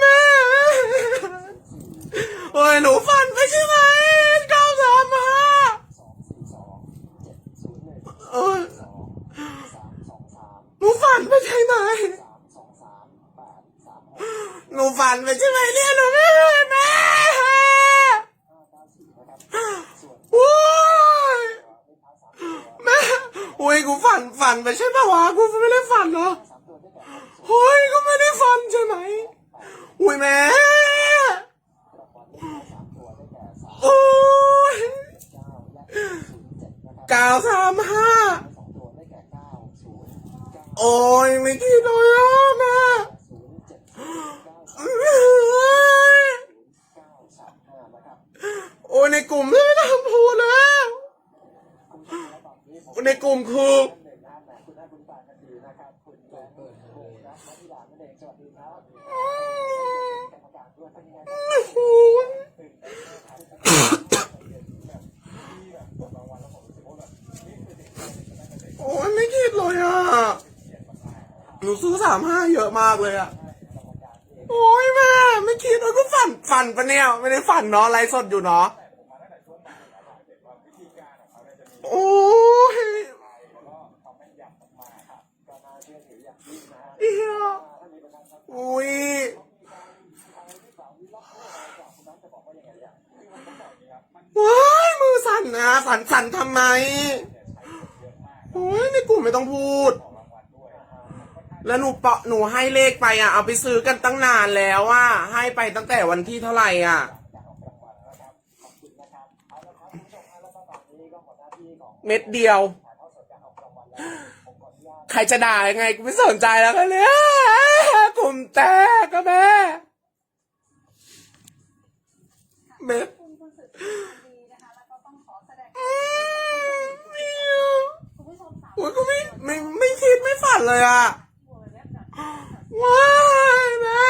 แม่โอ้ยหนูฝันไปใช่ไหมเก้าสามห้าเจ็ดศูนย์หนึ่งโอ้ยสองสามสองสามหนูฝันไปใช่ไหมหนูฝันไปใช่ไหมเนี่ยหนูไม่เห็นแม่โอ้ยแม่โอ้ยกูฝันฝันไปใช่ปะวะกูไม่ได้ฝันเหรอสาม ตัวได้แก่หกศูนย์โอ้ยก็ไม่ได้ฝันใช่ไหม อุ้ยแม่วยสามตัวได้แก่สามโอ้ยเก้าและศูนย์เก้าสามห้าโอ้ยไม่คิดเลยอะแม่ศูนย์เจ็ดศูนย์เก้าสามเอ้ยโอ้ยในกลุ่มไม่ได้ทำพูดแล้วในกลุ่มคือ คุณหน้าคุณตากันดีนะครับ คุณแบงค์โบนัสนัทธิดานั่นเองสวัสดีครับกรรมการด้วยเป็นยังไงโอ้ยตื่นเต้นมากครับแบบที่แบบกดรางวัลแล้วผมรู้สึกว่าแบบนี่คือเด็กที่ได้เป็นเด็กโอ้ยไม่คิดเลยอะ หนูซื้อสามห้าเยอะมากเลยอะ โอ้ยแม่ ไม่คิดเลยก็ฝันฝันปะเนี่ย ไม่ได้ฝันเนาะไลฟ์สดอยู่เนาะ สั่นสั่นทำไมโอ้ยในกลุ่มไม่ต้องพูด แล้วหนูเปาะหนูให้เลขไปอะ เอาไปซื้อกันตั้งนานแล้วอะให้ไปตั้งแต่วันที่เท่าไหร่อะ เม็ดเดียว ใครจะด่ายังไงกูไม่สนใจแล้วกันเลยกลุ่มแตกก็แม่เม็ด โอ้ยก็ไม่ไม่ไม่คิดไม่ฝันเลยอะว้ายแม่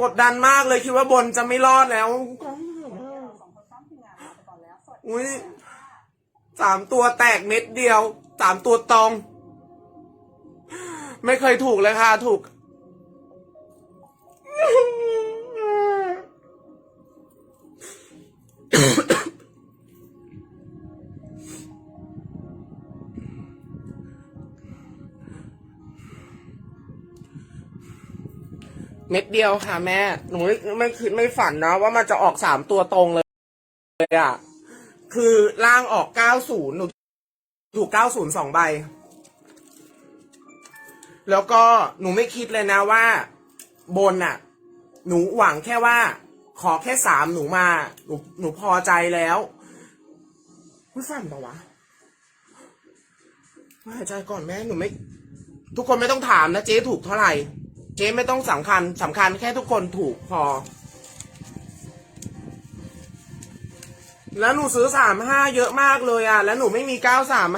กดดันมากเลยคิดว่าบนจะไม่รอดแล้วอุ้ยสามตัวแตกเม็ดเดียวสามตัวตอง ไม่เคยถูกเลยค่ะ ถูก เม็ดเดียวค่ะแม่ หนูไม่ไม่คิดไม่ฝันนะว่ามันจะออกสามตัวตรงเลยเลยอะ คือล่างออกเก้าศูนย์หนูถูกเก้าศูนย์สองใบ แล้วก็หนูไม่คิดเลยนะว่า บนอะ หนูหวังแค่ว่า ขอแค่สามหนูมา หนูหนูพอใจแล้วไม่ฝันปะวะหายใจก่อนแม่หนูไม่ ทุกคนไม่ต้องถามนะเจ๊ถูกเท่าไหร่ เจ๊ไม่ต้องสำคัญสำคัญแค่ทุกคนถูกพอ แล้วหนูซื้อสามห้าเยอะมากเลยอะ แล้วหนูไม่มีเก้าสาม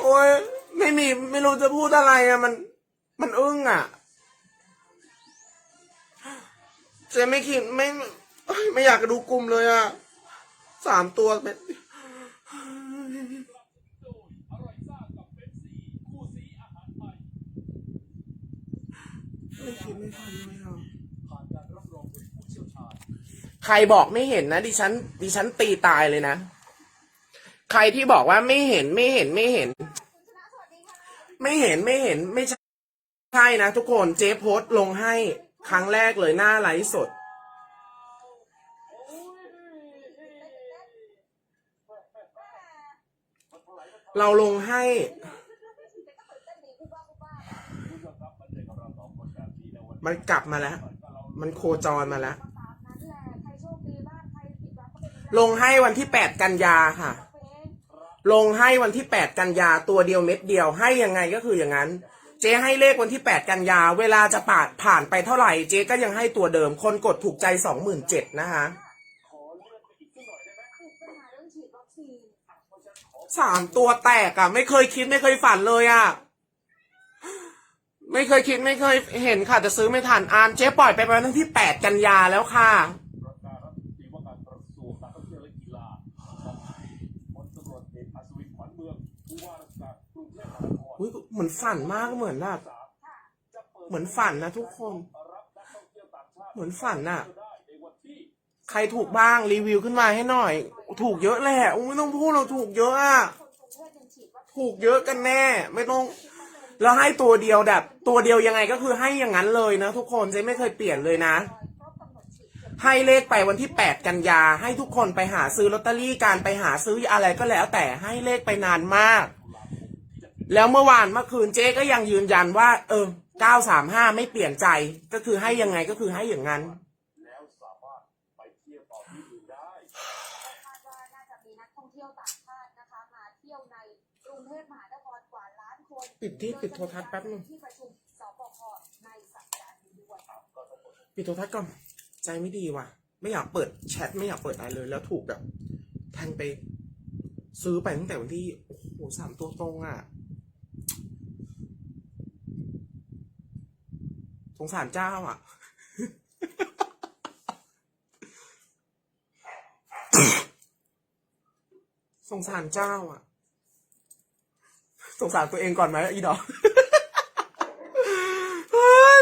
โอ้ยไม่มีไม่รู้จะพูดอะไรอะมัน มันอึ้งอะ เจ๊ไม่คิดไม่ไม่อยากจะดูกลุ่มเลยอะสามตัวเป็นไม่คิดไม่ทันเลยอะใครบอกไม่เห็นนะดิฉันดิฉันตีตายเลยนะ ใครที่บอกว่าไม่เห็นไม่เห็นไม่เห็น ไม่เห็นไม่เห็นไม่ใช่ใช่นะทุกคนเจ๊โพสต์ลงให้ ครั้งแรกเลยหน้าไลฟ์สด เราลงให้มันกลับมาแล้ว มันโคจรมาแล้ว ลงให้วันที่แปดกันยาค่ะ ลงให้วันที่แปดกันยาตัวเดียวเม็ดเดียวให้ยังไงก็คืออย่างนั้น เจ๊ให้เลขวันที่แปดกันยา เวลาจะผ่านผ่านไปเท่าไหร่ เจ๊ก็ยังให้ตัวเดิม คนกดถูกใจสองหมื่นเจ็ดนะคะสามตัวแตกอะไม่เคยคิดไม่เคยฝันเลยอะไม่เคยคิดไม่เคยเห็นค่ะ แต่ซื้อไม่ทันอามเจ๊ปล่อยไปประมาณที่แปดกันยาแล้วค่ะ เหมือนฝันมากเหมือนแบบเหมือนฝันนะทุกคน เหมือนฝันน่ะ ใครถูกบ้างรีวิวขึ้นมาให้หน่อย ถูกเยอะแหละไม่ต้องพูดเราถูกเยอะอะถูกเยอะกันแน่ ไม่ต้องแล้วให้ตัวเดียวแบบ ตัวเดียวยังไงก็คือให้อย่างนั้นเลยนะทุกคนเจ๊ไม่เคยเปลี่ยนเลยนะ ให้เลขไปวันที่ 8 กันยา ให้ทุกคนไปหาซื้อลอตเตอรี่การไปหาซื้ออะไรก็แล้วแต่ให้เลขไปนานมาก แล้วเมื่อวานเมื่อคืนเจ๊ก็ยังยืนยันว่า เออ935ไม่เปลี่ยนใจก็คือให้ยังไงก็คือให้อย่างนั้น แล้วสามารถไปเที่ยวต่อที่อื่นได้คาดว่าน่าจะมีนักท่องเที่ยวต่างชาตินะคะ มาเที่ยวในกรุงเทพมหานครกว่าล้านคนปิดที่ปิดโทรทัศน์แป๊บนึงที่ประชุมสบคในสัปดาห์นี้ด้วยปิดโทรทัศน์ก่อนใจไม่ดีว่ะ ไม่อยากเปิดแชทไม่อยากเปิดอะไรเลย แล้วถูกแบบแทงไป ซื้อไปตั้งแต่วันที่โอ้โหสามตัวตรงอะ สงสารเจ้าอะ สงสารเจ้าอะ สงสารตัวเองก่อนไหมอีดอก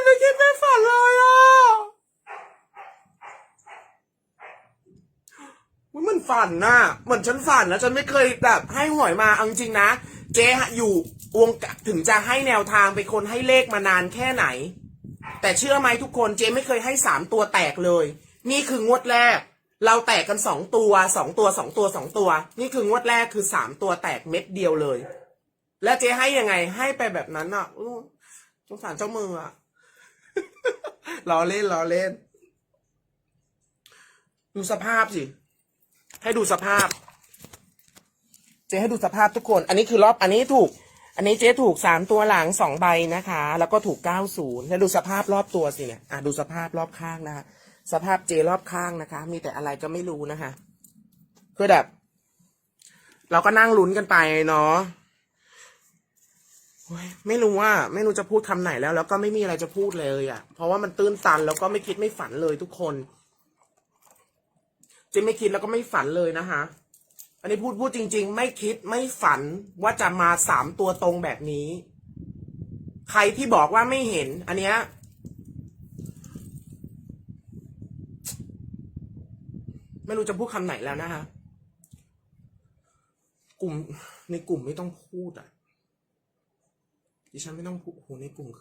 ไม่คิดไม่ฝันเลยอะมันฝันน่ะ เหมือนฉันฝันแล้วฉันไม่เคยแบบให้หวยมาเอาจริงนะ เจ๊อยู่วงถึงจะให้แนวทางเป็นคนให้เลขมานานแค่ไหน แต่เชื่อไหมทุกคนเจ๊ไม่เคยให้สามตัวแตกเลย นี่คืองวดแรก เราแตกกันสองตัวสองตัวสองตัวสองตัว นี่คืองวดแรกคือสามตัวแตกเม็ดเดียวเลย แล้วเจ๊ให้ยังไงให้ไปแบบนั้นอะสงสารเจ้ามืออะล้อเล่นล้อเล่น ดูสภาพสิ ให้ดูสภาพ เจ๊ให้ดูสภาพทุกคน อันนี้คือรอบอันนี้ถูก อันนี้เจ๊ถูกสามตัวหลังสองใบนะคะ แล้วก็ถูกเก้าศูนย์แล้วดูสภาพรอบตัวสิเนี่ยอะดูสภาพรอบข้างนะคะสภาพเจรอบข้างนะคะ มีแต่อะไรก็ไม่รู้นะคะคือแบบ เราก็นั่งลุ้นกันไปเนาะไม่รู้ว่า ไม่รู้จะพูดคำไหนแล้ว แล้วก็ไม่มีอะไรจะพูดเลยอะ่ะ เพราะว่ามันตื้นตันแล้วก็ไม่คิดไม่ฝันเลยทุกคนเจะไม่คิดแล้วก็ไม่ฝันเลยนะคะ อันนี้พูดพูดจริง ๆ ไม่คิดไม่ฝันว่าจะมาสามตัวตรงแบบนี้ ใครที่บอกว่าไม่เห็น อันเนี้ยไม่รู้จะพูดคำไหนแล้วนะคะกลุ่มในกลุ่มไม่ต้องพูดอะดิฉันไม่ต้องพูดโหในกลุ่มคือ